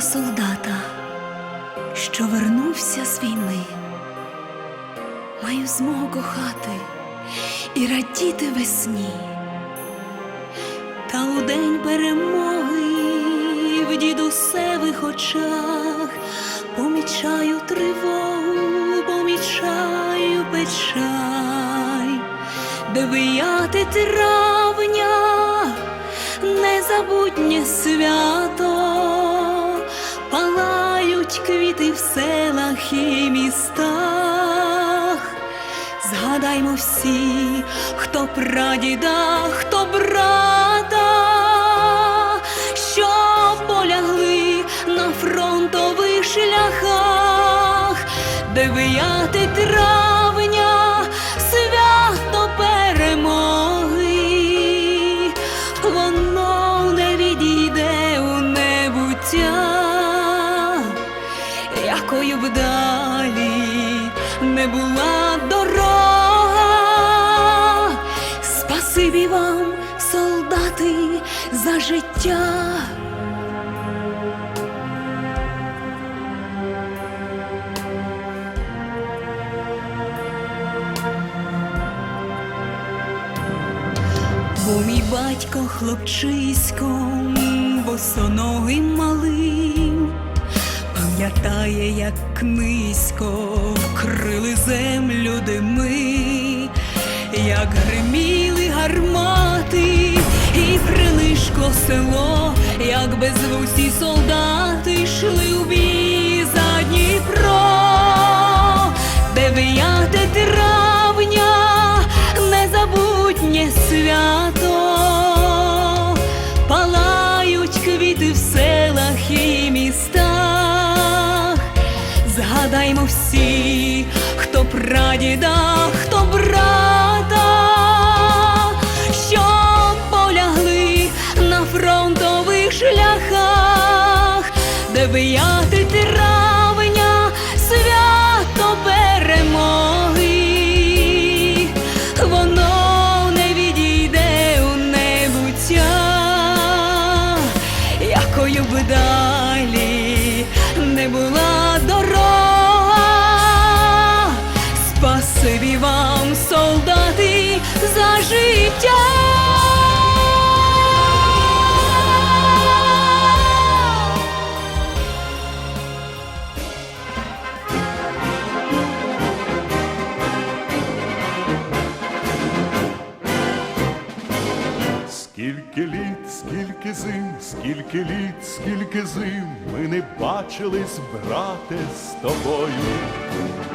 Солдата, що вернувся з війни. Маю змогу кохати і радіти весні. Та у день перемоги в дідусевих очах помічаю тривогу, помічаю печаль. Дев'яте травня, незабутнє свято, палають квіти в селах і містах. Згадаймо всі, хто прадіда, хто брата, що полягли на фронтових шляхах, де вияти травня, далі не була дорога. Спасибі вам, солдати, за життя. Бо мій батько хлопчиськом, босоногим малим, пам'ятає, як низько вкрили землю дими, як гриміли гармати, і прилишко село, як безвусі солдати йшли у бій за Дніпро. Дев'яте травня, незабутнє свято, хто прадіда, хто брата, що полягли на фронтових шляхах, де травня, життя. Скільки зим, скільки літ, скільки зим, ми не бачились, брате, з тобою.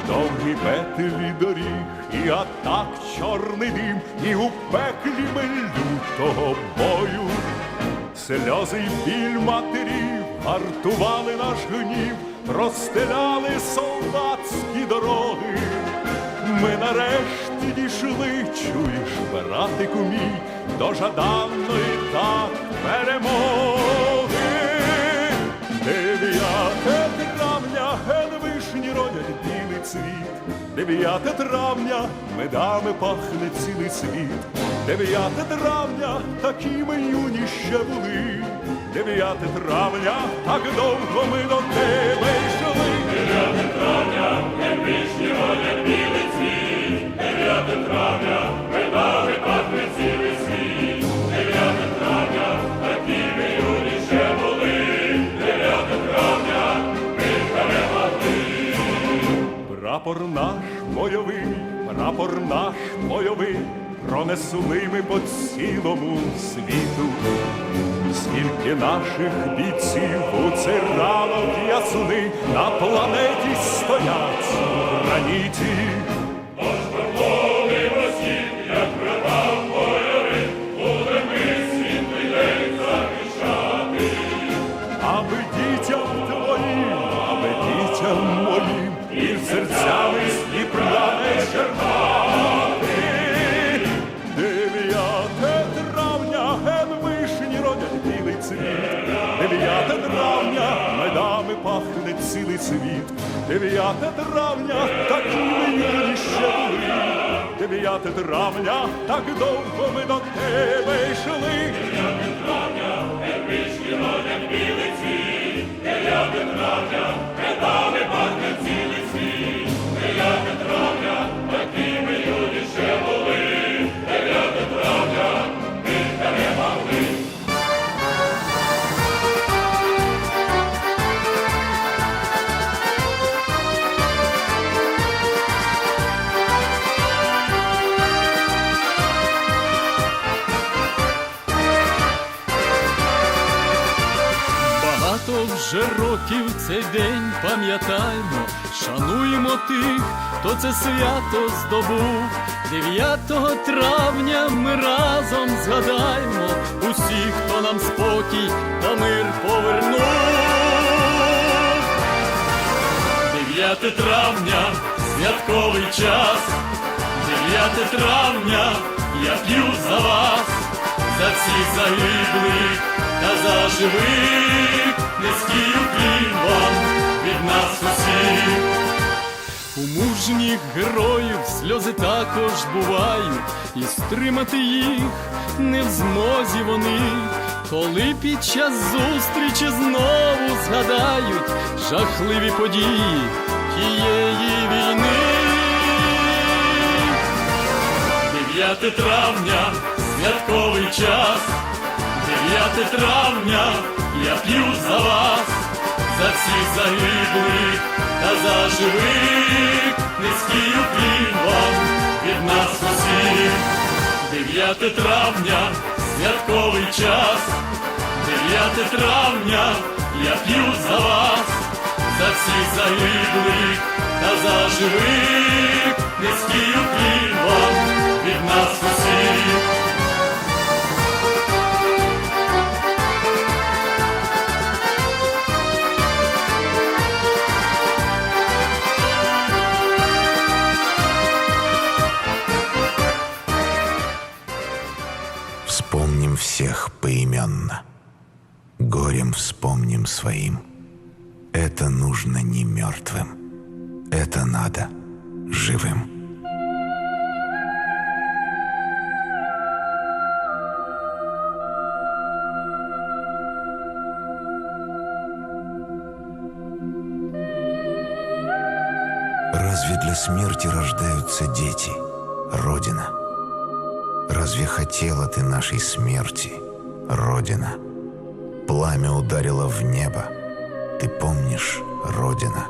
Довгі петлі доріг, і атак чорний дим, і у пеклі ми лютого бою. Сльози й біль матерів вартували наш гнів, розстеляли солдатські дороги. Ми нарешті дійшли, чуєш, братику мій, до жаданої так перемоги. Дев'яте травня, вишні родять білий цвіт. Дев'яте травня, медами пахне цілий світ. Дев'яте травня, такі ми юні ще були. Дев'яте травня, так довго ми до тебе Прапор наш бойовий, прапор наш бойовий, пронесли ми по цілому світу. Скільки наших бійців у цей ранок ясний на планеті стоять в граніті. Аби дітям твоїм, аби дітям моїм, і в пахне цілий світ. 9 травня так ми юні ще були. 9 травня так довго ми до тебе йшли. 9 травня, епічні роля білий 9 травня, не дали пахне вже років цей день пам'ятаймо, шануємо тих, хто це свято здобув. 9 травня ми разом згадаймо усіх, хто нам спокій та мир повернув. 9 травня, святковий час, 9 травня, я п'ю за вас, за всіх загиблих та за живих, низький уклін вам від нас усіх. У мужніх героїв сльози також бувають, і стримати їх не в змозі вони, коли під час зустрічі знову згадають жахливі події тієї війни. 9 травня, святковий час, 9 травня, я п'ю за вас, за всіх загиблих та за живих, низький уклін вам від нас усіх. 9 травня, святковий час, 9 травня, я п'ю за вас, за всіх загиблих та за живих, низький Вспомним всех поименно. Горем вспомним своим. Это нужно не мертвым. Это надо живым. Разве для смерти рождаются дети, Родина? Разве хотела ты нашей смерти, Родина? Пламя ударило в небо. Ты помнишь, Родина?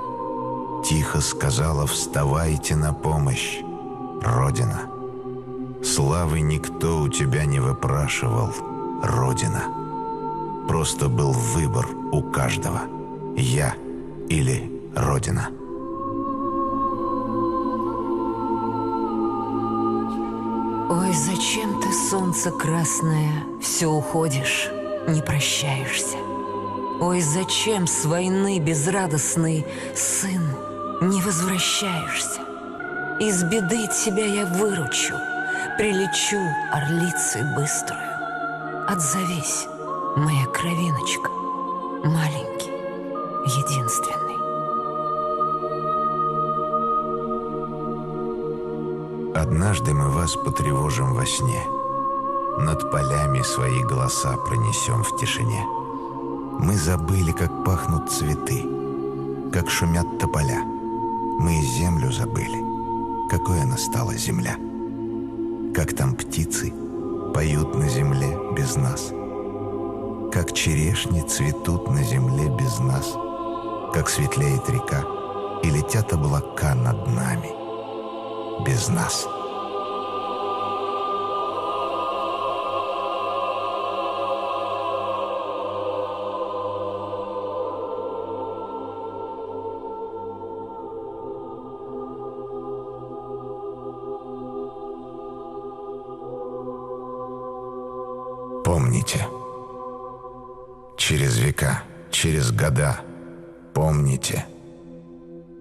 Тихо сказала, вставайте на помощь, Родина. Славы никто у тебя не выпрашивал, Родина. Просто был выбор у каждого. Я или Родина. Зачем ты, солнце красное, все уходишь, не прощаешься? Ой, зачем с войны безрадостный сын не возвращаешься? Из беды тебя я выручу, прилечу орлицей быструю. Отзовись, моя кровиночка, маленький, Однажды мы вас потревожим во сне. Над полями свои голоса пронесем в тишине. Мы забыли, как пахнут цветы, как шумят тополя. Мы землю забыли, какой она стала земля. Как там птицы поют на земле без нас. Как черешни цветут на земле без нас. Как светлеет река и летят облака над нами без нас. Помните, через века, через года, помните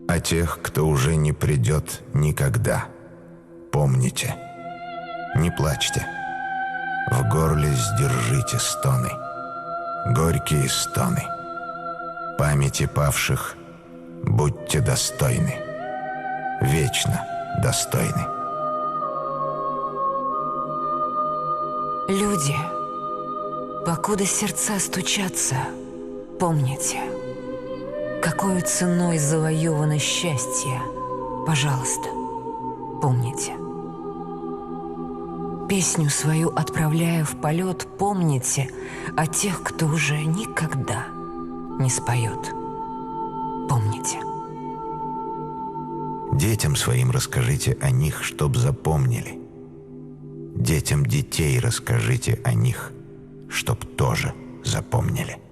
о тех, кто уже не придет никогда. Помните, не плачьте, в горле сдержите стоны, горькие стоны. Памяти павших будьте достойны, вечно достойны. Люди, покуда сердца стучатся, помните, какой ценой завоевано счастье, пожалуйста, помните. Песню свою отправляя в полет, помните о тех, кто уже никогда не споет. Помните. Детям своим расскажите о них, чтоб запомнили. Детям детей расскажите о них, чтоб тоже запомнили.